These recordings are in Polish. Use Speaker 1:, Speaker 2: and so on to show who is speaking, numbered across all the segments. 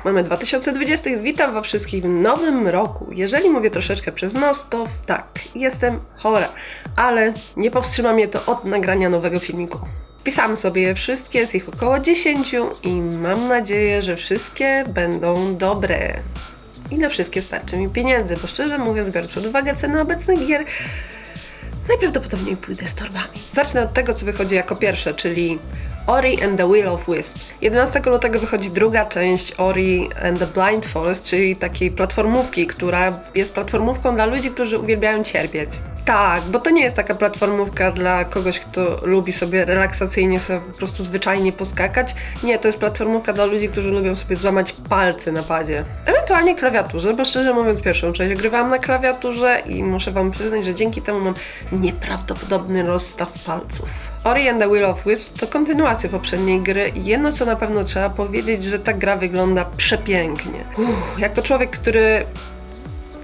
Speaker 1: tak, mamy 2020. Witam Was wszystkich w nowym roku. Jeżeli mówię troszeczkę przez nos, to tak, jestem chora, ale nie powstrzyma mnie to od nagrania nowego filmiku. Pisałam sobie wszystkie, jest ich około 10 i mam nadzieję, że wszystkie będą dobre. I na wszystkie starczy mi pieniędzy, bo szczerze mówiąc, biorąc pod uwagę ceny obecnych gier, najprawdopodobniej pójdę z torbami. Zacznę od tego, co wychodzi jako pierwsze, czyli Ori and the Will of Wisps. 11 lutego wychodzi druga część Ori and the Blind Forest, czyli takiej platformówki, która jest platformówką dla ludzi, którzy uwielbiają cierpieć. Tak, bo to nie jest taka platformówka dla kogoś, kto lubi sobie relaksacyjnie sobie po prostu zwyczajnie poskakać. Nie, to jest platformówka dla ludzi, którzy lubią sobie złamać palce na padzie. Ewentualnie klawiaturze, bo szczerze mówiąc pierwszą część grywałam na klawiaturze i muszę wam przyznać, że dzięki temu mam nieprawdopodobny rozstaw palców. Ori and the Will of Wisps to kontynuacja poprzedniej gry jedno co na pewno trzeba powiedzieć, że ta gra wygląda przepięknie. Uff, jako człowiek, który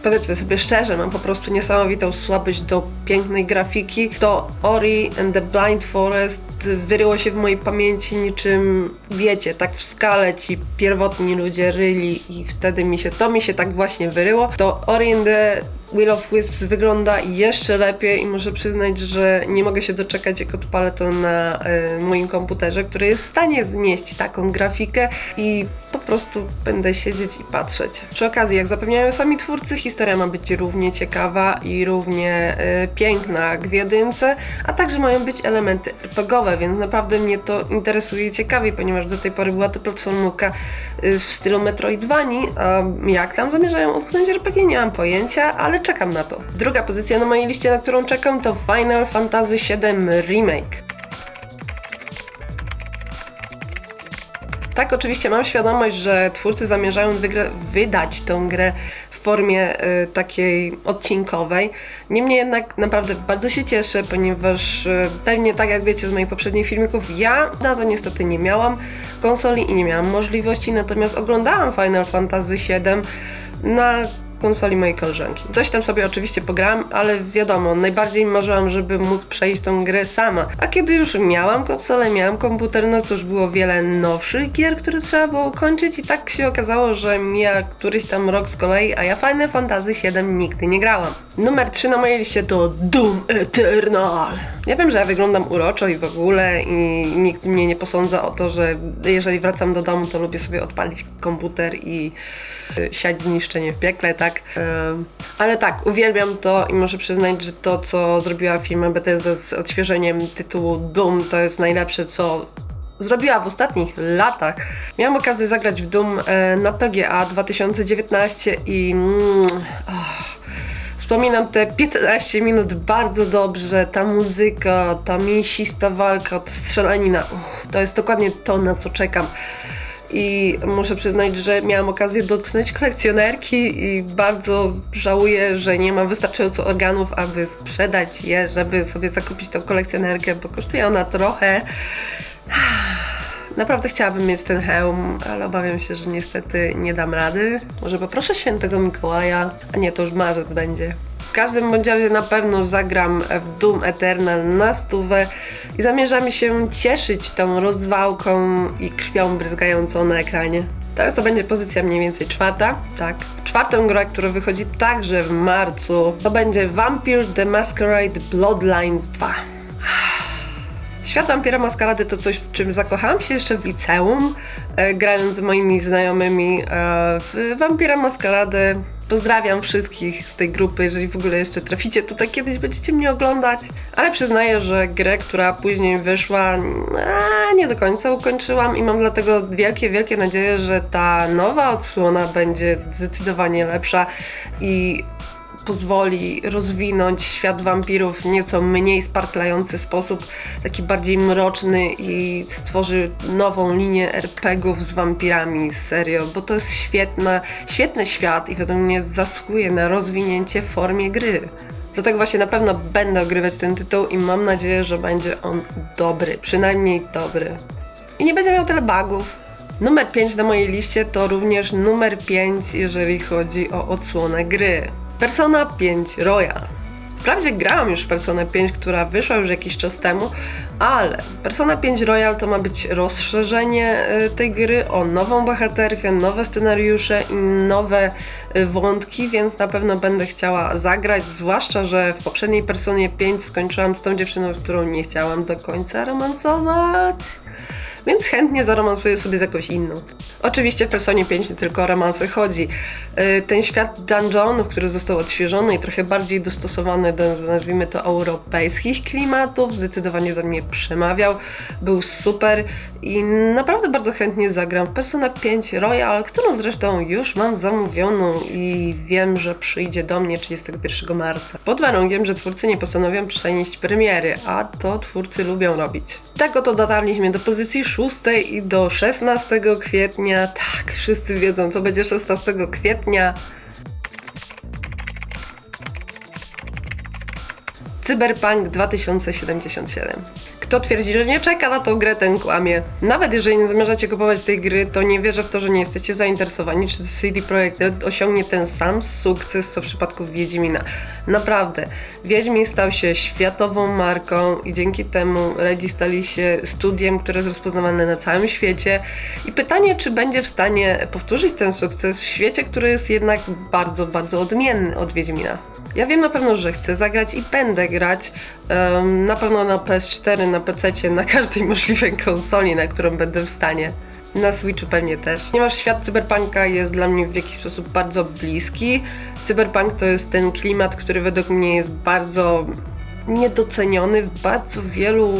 Speaker 1: powiedzmy sobie szczerze, mam po prostu niesamowitą słabość do pięknej grafiki, to Ori and the Blind Forest wyryło się w mojej pamięci niczym, wiecie, tak w skale ci pierwotni ludzie ryli i wtedy mi się, to mi się tak właśnie wyryło, to Ori and the Will of Wisps wygląda jeszcze lepiej i muszę przyznać, że nie mogę się doczekać, jak odpalę to na y, moim komputerze, który jest w stanie zmieścić taką grafikę i po prostu będę siedzieć i patrzeć. Przy okazji, jak zapewniają sami twórcy, historia ma być równie ciekawa i równie y, piękna jak w jedynce, a także mają być elementy RPGowe, więc naprawdę mnie to interesuje i ciekawi, ponieważ do tej pory była to platformówka y, w stylu Metroidvanii, a jak tam zamierzają upchnąć RPG nie mam pojęcia, ale czekam na to. Druga pozycja na mojej liście, na którą czekam to Final Fantasy VII Remake. Tak, oczywiście mam świadomość, że twórcy zamierzają wydać tą grę w formie y, takiej odcinkowej. Niemniej jednak naprawdę bardzo się cieszę, ponieważ y, pewnie tak jak wiecie z moich poprzednich filmików, ja na to niestety nie miałam konsoli i nie miałam możliwości, natomiast oglądałam Final Fantasy VII na konsoli mojej koleżanki. Coś tam sobie oczywiście pograłam, ale wiadomo, najbardziej marzyłam, żeby móc przejść tą grę sama. A kiedy już miałam konsolę, miałam komputer, no cóż, było wiele nowszych gier, które trzeba było kończyć i tak się okazało, że mija któryś tam rok z kolei, a ja Final Fantasy VII nigdy nie grałam. Numer 3 na mojej liście to Doom Eternal. Ja wiem, że ja wyglądam uroczo i w ogóle i nikt mnie nie posądza o to, że jeżeli wracam do domu, to lubię sobie odpalić komputer i y, siać zniszczenie w piekle, tak? Ym, ale tak, uwielbiam to i muszę przyznać, że to, co zrobiła firma Bethesda z odświeżeniem tytułu Doom, to jest najlepsze, co zrobiła w ostatnich latach. Miałam okazję zagrać w Doom e, na PGA 2019 i... Mm, oh, Wspominam te 15 minut bardzo dobrze, ta muzyka, ta mięsista walka, ta strzelanina, to jest dokładnie to, na co czekam. I muszę przyznać, że miałam okazję dotknąć kolekcjonerki i bardzo żałuję, że nie mam wystarczająco organów, aby sprzedać je, żeby sobie zakupić tą kolekcjonerkę, bo kosztuje ona trochę. Naprawdę chciałabym mieć ten hełm, ale obawiam się, że niestety nie dam rady. Może poproszę świętego Mikołaja, a nie, to już marzec będzie. W każdym bądź razie na pewno zagram w Doom Eternal na stówę i zamierzam się cieszyć tą rozwałką i krwią bryzgającą na ekranie. Teraz to będzie pozycja mniej więcej czwarta, tak. Czwartą grę, która wychodzi także w marcu, to będzie Vampire the Masquerade Bloodlines 2. Świat Wampira Maskarady to coś, z czym zakochałam się jeszcze w liceum, e, grając z moimi znajomymi e, w Wampira Maskaradę. Pozdrawiam wszystkich z tej grupy, jeżeli w ogóle jeszcze traficie tutaj kiedyś, będziecie mnie oglądać. Ale przyznaję, że grę, która później wyszła, nie do końca ukończyłam i mam dlatego wielkie, wielkie nadzieje, że ta nowa odsłona będzie zdecydowanie lepsza i pozwoli rozwinąć świat wampirów w nieco mniej sparklający sposób, taki bardziej mroczny i stworzy nową linię RPGów z wampirami, serio, bo to jest świetna, świetny świat i według mnie zasługuje na rozwinięcie w formie gry. Dlatego właśnie na pewno będę ogrywać ten tytuł i mam nadzieję, że będzie on dobry, przynajmniej dobry. I nie będzie miał tyle bugów. Numer 5 na mojej liście to również numer 5, jeżeli chodzi o odsłonę gry. Persona 5 Royal. Wprawdzie grałam już w Persona 5, która wyszła już jakiś czas temu, ale Persona 5 Royal to ma być rozszerzenie y, tej gry o nową bohaterkę, nowe scenariusze i nowe y, wątki, więc na pewno będę chciała zagrać, zwłaszcza, że w poprzedniej Personie 5 skończyłam z tą dziewczyną, z którą nie chciałam do końca romansować więc chętnie zaromansuję sobie z jakąś inną. Oczywiście w Personie 5 nie tylko o romanse chodzi. Yy, Ten świat dungeonów, który został odświeżony i trochę bardziej dostosowany do, nazwijmy to, europejskich klimatów, zdecydowanie do mnie przemawiał. Był super i naprawdę bardzo chętnie zagram w Persona 5 Royal, którą zresztą już mam zamówioną i wiem, że przyjdzie do mnie 31 marca. Pod warunkiem, że twórcy nie postanowią przenieść premiery, a to twórcy lubią robić. Tak oto dotarliśmy do pozycji 6 i do 16 kwietnia. Tak, wszyscy wiedzą, co będzie 16 kwietnia. Cyberpunk 2077. Kto twierdzi, że nie czeka na tą grę, ten kłamie. Nawet jeżeli nie zamierzacie kupować tej gry, to nie wierzę w to, że nie jesteście zainteresowani, czy CD Projekt Red osiągnie ten sam sukces, co w przypadku Wiedźmina. Naprawdę, Wiedźmin stał się światową marką i dzięki temu Redzi stali się studiem, które jest rozpoznawane na całym świecie. I pytanie, czy będzie w stanie powtórzyć ten sukces w świecie, który jest jednak bardzo, bardzo odmienny od Wiedźmina. Ja wiem na pewno, że chcę zagrać i będę grać. em, na pewno na PS4, na PC, na każdej możliwej konsoli, na którą będę w stanie. Na Switchu pewnie też. Ponieważ świat cyberpunka jest dla mnie w jakiś sposób bardzo bliski. Cyberpunk to jest ten klimat, który według mnie jest bardzo niedoceniony w bardzo wielu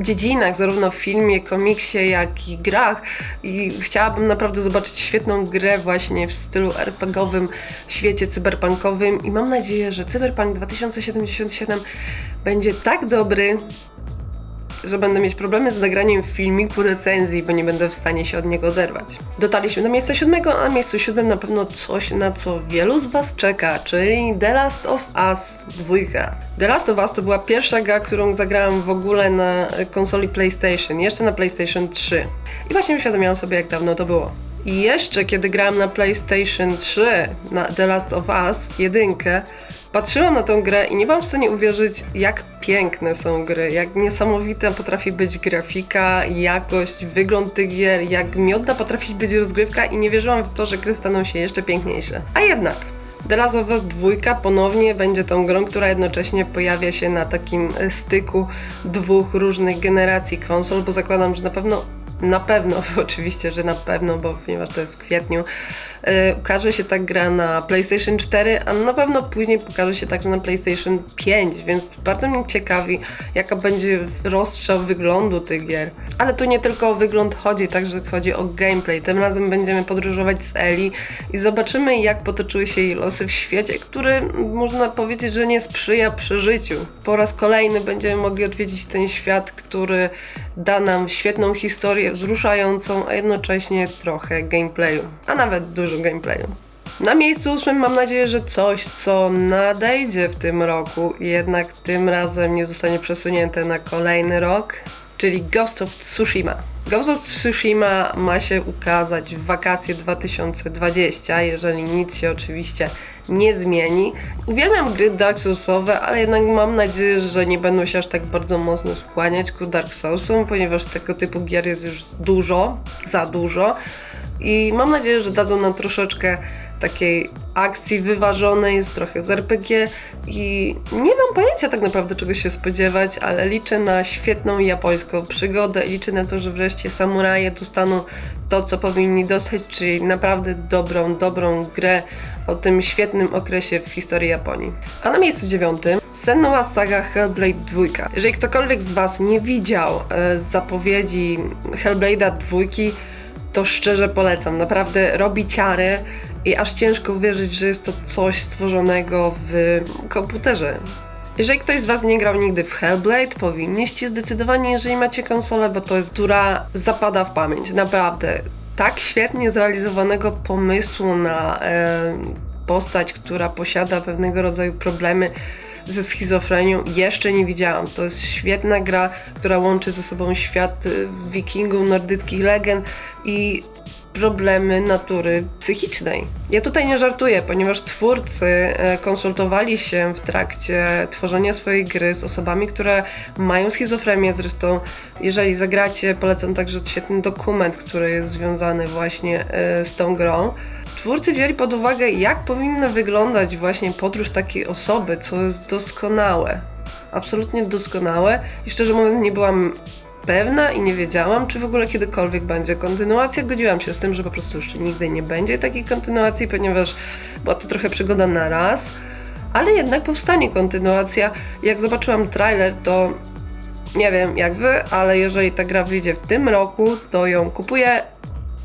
Speaker 1: dziedzinach, zarówno w filmie, komiksie, jak i grach. I chciałabym naprawdę zobaczyć świetną grę właśnie w stylu RPGowym w świecie cyberpunkowym i mam nadzieję, że Cyberpunk 2077 będzie tak dobry, że będę mieć problemy z nagraniem filmiku recenzji, bo nie będę w stanie się od niego oderwać. Dotarliśmy do miejsca siódmego, a na miejscu siódmym na pewno coś, na co wielu z Was czeka, czyli The Last of Us 2. The Last of Us to była pierwsza gra, którą zagrałam w ogóle na konsoli PlayStation, jeszcze na PlayStation 3. I właśnie uświadomiłam sobie, jak dawno to było. I jeszcze kiedy grałam na PlayStation 3, na The Last of Us, jedynkę, Patrzyłam na tę grę i nie byłam w stanie uwierzyć, jak piękne są gry, jak niesamowita potrafi być grafika, jakość, wygląd tych gier, jak miodna potrafi być rozgrywka i nie wierzyłam w to, że gry staną się jeszcze piękniejsze. A jednak, The Last of Us 2 ponownie będzie tą grą, która jednocześnie pojawia się na takim e, styku dwóch różnych generacji konsol, bo zakładam, że na pewno na pewno, oczywiście, że na pewno, bo ponieważ to jest w kwietniu, yy, ukaże się ta gra na PlayStation 4, a na pewno później pokaże się także na PlayStation 5, więc bardzo mnie ciekawi, jaka będzie rozstrzał wyglądu tych gier. Ale tu nie tylko o wygląd chodzi, także chodzi o gameplay. Tym razem będziemy podróżować z Eli i zobaczymy, jak potoczyły się jej losy w świecie, który można powiedzieć, że nie sprzyja przeżyciu. Po raz kolejny będziemy mogli odwiedzić ten świat, który da nam świetną historię, wzruszającą, a jednocześnie trochę gameplayu, a nawet dużo gameplayu. Na miejscu ósmym mam nadzieję, że coś, co nadejdzie w tym roku, jednak tym razem nie zostanie przesunięte na kolejny rok, czyli Ghost of Tsushima. Ghost of Tsushima ma się ukazać w wakacje 2020, jeżeli nic się oczywiście nie zmieni. Uwielbiam gry Dark Soulsowe, ale jednak mam nadzieję, że nie będą się aż tak bardzo mocno skłaniać ku Dark Soulsom, ponieważ tego typu gier jest już dużo, za dużo. I mam nadzieję, że dadzą nam troszeczkę takiej akcji wyważonej, z trochę z RPG i nie mam pojęcia tak naprawdę czego się spodziewać, ale liczę na świetną japońską przygodę i liczę na to, że wreszcie samuraje dostaną to, co powinni dostać, czyli naprawdę dobrą, dobrą grę o tym świetnym okresie w historii Japonii. A na miejscu dziewiątym sennowa saga Hellblade 2. Jeżeli ktokolwiek z Was nie widział e, zapowiedzi Hellblade'a 2, to szczerze polecam. Naprawdę robi ciary i aż ciężko uwierzyć, że jest to coś stworzonego w komputerze. Jeżeli ktoś z Was nie grał nigdy w Hellblade, powinniście zdecydowanie, jeżeli macie konsolę, bo to jest, która zapada w pamięć. Naprawdę. Tak świetnie zrealizowanego pomysłu na e, postać, która posiada pewnego rodzaju problemy ze schizofrenią jeszcze nie widziałam. To jest świetna gra, która łączy ze sobą świat y, wikingów, nordyckich legend i problemy natury psychicznej. Ja tutaj nie żartuję, ponieważ twórcy e, konsultowali się w trakcie tworzenia swojej gry z osobami, które mają schizofrenię. Zresztą, jeżeli zagracie, polecam także świetny dokument, który jest związany właśnie e, z tą grą. Twórcy wzięli pod uwagę, jak powinna wyglądać właśnie podróż takiej osoby, co jest doskonałe. Absolutnie doskonałe i szczerze mówiąc nie byłam pewna i nie wiedziałam, czy w ogóle kiedykolwiek będzie kontynuacja. Godziłam się z tym, że po prostu już nigdy nie będzie takiej kontynuacji, ponieważ była to trochę przygoda na raz, ale jednak powstanie kontynuacja. Jak zobaczyłam trailer, to nie wiem jak wy, ale jeżeli ta gra wyjdzie w tym roku, to ją kupuję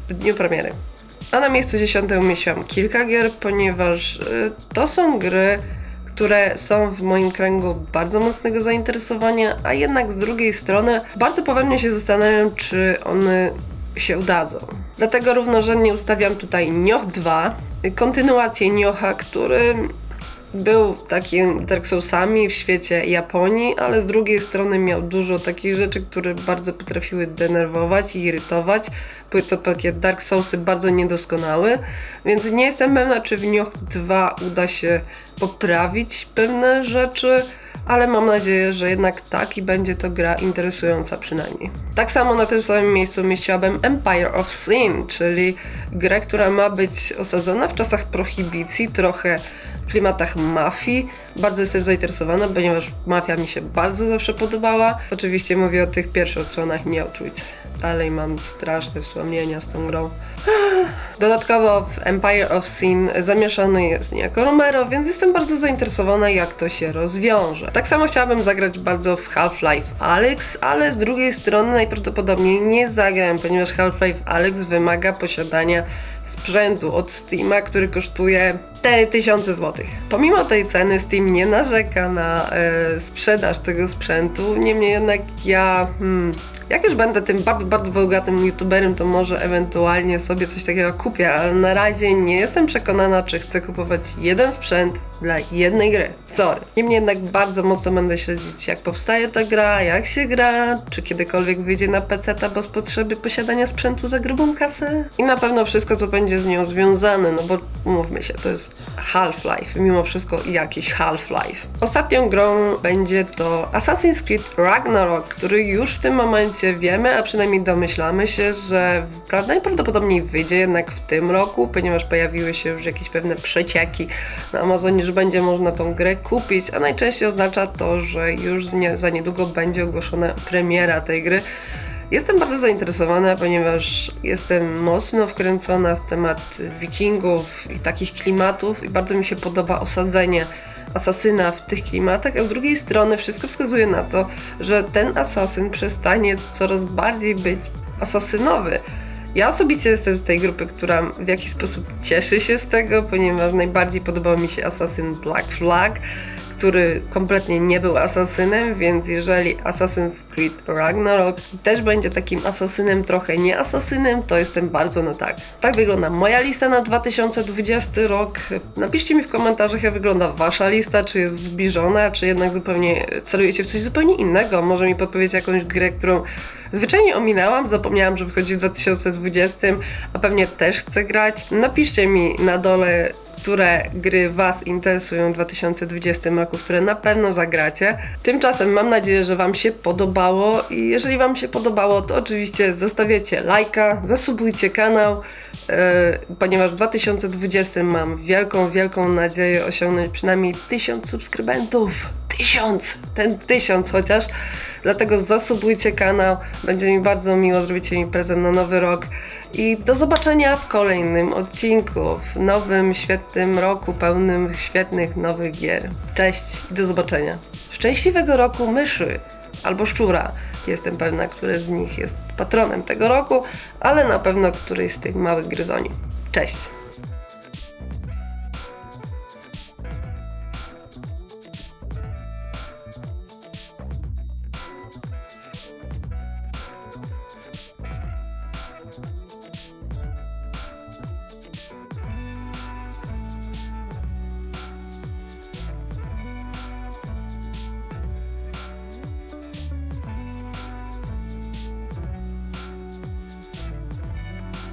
Speaker 1: w dniu premiery. A na miejscu dziesiątym umieściłam kilka gier, ponieważ y, to są gry, które są w moim kręgu bardzo mocnego zainteresowania, a jednak z drugiej strony bardzo poważnie się zastanawiam, czy one się udadzą. Dlatego równorzędnie ustawiam tutaj Nioh 2, kontynuację Nioha, który był takim Dark Soulsami w świecie Japonii, ale z drugiej strony miał dużo takich rzeczy, które bardzo potrafiły denerwować i irytować. Były to takie Dark Soulsy bardzo niedoskonałe, więc nie jestem pewna, czy w Nioh 2 uda się poprawić pewne rzeczy, ale mam nadzieję, że jednak tak i będzie to gra interesująca przynajmniej. Tak samo na tym samym miejscu umieściłabym Empire of Sin, czyli grę, która ma być osadzona w czasach prohibicji, trochę klimatach mafii. Bardzo jestem zainteresowana, ponieważ mafia mi się bardzo zawsze podobała. Oczywiście mówię o tych pierwszych odsłonach, nie o trójce. Dalej mam straszne wspomnienia z tą grą. Dodatkowo w Empire of Sin zamieszany jest niejako Romero, więc jestem bardzo zainteresowana, jak to się rozwiąże. Tak samo chciałabym zagrać bardzo w Half-Life Alyx, ale z drugiej strony najprawdopodobniej nie zagram, ponieważ Half-Life Alyx wymaga posiadania sprzętu od Steama, który kosztuje 4000 zł. Pomimo tej ceny Steam nie narzeka na e, sprzedaż tego sprzętu, niemniej jednak ja hmm, jak już będę tym bardzo, bardzo bogatym youtuberem, to może ewentualnie sobie coś takiego kupię, ale na razie nie jestem przekonana, czy chcę kupować jeden sprzęt dla jednej gry. Sorry. Niemniej jednak bardzo mocno będę śledzić, jak powstaje ta gra, jak się gra, czy kiedykolwiek wyjdzie na PC bez potrzeby posiadania sprzętu za grubą kasę. I na pewno wszystko, co będzie z nią związane, no bo mówmy się, to jest Half-Life, mimo wszystko jakiś Half-Life. Ostatnią grą będzie to Assassin's Creed Ragnarok, który już w tym momencie wiemy, a przynajmniej domyślamy się, że najprawdopodobniej wyjdzie jednak w tym roku, ponieważ pojawiły się już jakieś pewne przecieki na Amazonie, że będzie można tą grę kupić, a najczęściej oznacza to, że już za niedługo będzie ogłoszona premiera tej gry. Jestem bardzo zainteresowana, ponieważ jestem mocno wkręcona w temat wikingów i takich klimatów i bardzo mi się podoba osadzenie asasyna w tych klimatach, a z drugiej strony wszystko wskazuje na to, że ten asasyn przestanie coraz bardziej być asasynowy. Ja osobiście jestem z tej grupy, która w jakiś sposób cieszy się z tego, ponieważ najbardziej podobał mi się Assassin Black Flag który kompletnie nie był asasynem, więc jeżeli Assassin's Creed Ragnarok też będzie takim asasynem, trochę nie asasynem, to jestem bardzo na tak. Tak wygląda moja lista na 2020 rok. Napiszcie mi w komentarzach, jak wygląda wasza lista, czy jest zbliżona, czy jednak zupełnie celujecie w coś zupełnie innego. Może mi podpowiedzieć jakąś grę, którą zwyczajnie ominęłam, zapomniałam, że wychodzi w 2020, a pewnie też chcę grać. Napiszcie mi na dole które gry Was interesują w 2020 roku, które na pewno zagracie. Tymczasem mam nadzieję, że Wam się podobało i jeżeli Wam się podobało, to oczywiście zostawiacie lajka, zasubujcie kanał, yy, ponieważ w 2020 mam wielką, wielką nadzieję osiągnąć przynajmniej 1000 subskrybentów. Tysiąc! Ten tysiąc chociaż. Dlatego zasubujcie kanał, będzie mi bardzo miło, zrobicie mi prezent na nowy rok. I do zobaczenia w kolejnym odcinku, w nowym, świetnym roku, pełnym świetnych nowych gier. Cześć i do zobaczenia. Szczęśliwego roku myszy albo szczura. Jestem pewna, który z nich jest patronem tego roku, ale na pewno któryś z tych małych gryzoni. Cześć!